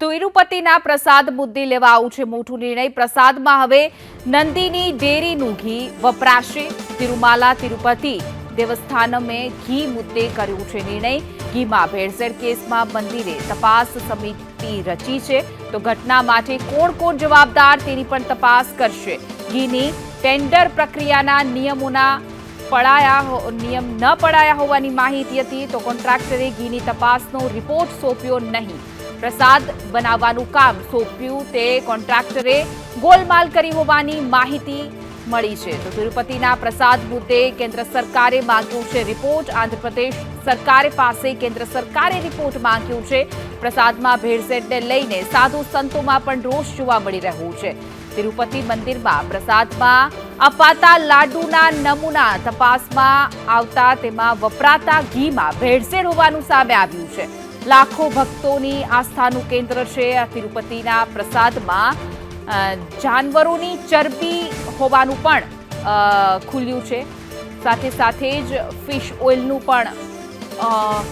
તિરુપતિના પ્રસાદ મુદ્દે લેવા આવું છે મોટું નિર્ણય. પ્રસાદમાં હવે નંદીની ડેરીનું ઘી વપરાશે. તિરુમાલા, તિરુપતિ દેવસ્થાનમે ઘી મુદ્દે કર્યું છે નિર્ણય. ઘીમાં ભેળસેળ કેસમાં મંદિરે તપાસ સમિતિ રચી છે. તો ઘટના માટે કોણ કોણ જવાબદાર તેની પણ તપાસ કરશે. ઘીની ટેન્ડર પ્રક્રિયાના નિયમોના પડાયા નિયમ ન પડાયા હોવાની માહિતી હતી. તો કોન્ટ્રાક્ટરે ઘીની તપાસનો રિપોર્ટ સોંપ્યો નહીં. પ્રસાદ બનાવવાનું કામ સોંપ્યું તે કોન્ટ્રાક્ટરે ગોલમાલ કરી હોવાની માહિતી મળી છે. તો તિરુપતિના પ્રસાદ મુદ્દે કેન્દ્ર સરકારે માંગ્યું છે રિપોર્ટ. આંધ્રપ્રદેશ સરકારે પાસે કેન્દ્ર સરકારે રિપોર્ટ માંગ્યું છે. પ્રસાદમાં ભેળસેળને લઈને સાધુ સંતોમાં પણ રોષ જોવા મળી રહ્યો છે. તિરુપતિ મંદિરમાં પ્રસાદમાં અપાતા લાડુના નમૂના તપાસમાં આવતા તેમાં વપરાતા ઘીમાં ભેળસેળ હોવાનું સામે આવ્યું છે. લાખો ભક્તોની આસ્થાનું કેન્દ્ર છે તિરુપતિના પ્રસાદમાં. જાનવરોની ચરબી હોવાનું પણ ખુલ્યું છે. સાથે સાથે જ ફિશ ઓઇલનું પણ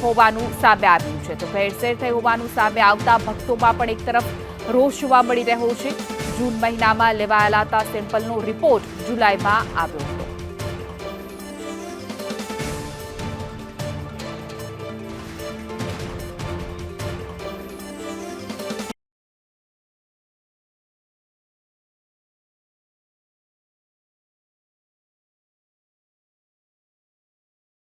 હોવાનું સામે આવ્યું છે. તો ભેળસેળ થઈ હોવાનું સામે આવતા ભક્તોમાં પણ એક તરફ રોષ જોવા મળી રહ્યો છે. જૂન મહિનામાં લેવાયેલા હતા સેમ્પલનો રિપોર્ટ જુલાઈમાં આવ્યો.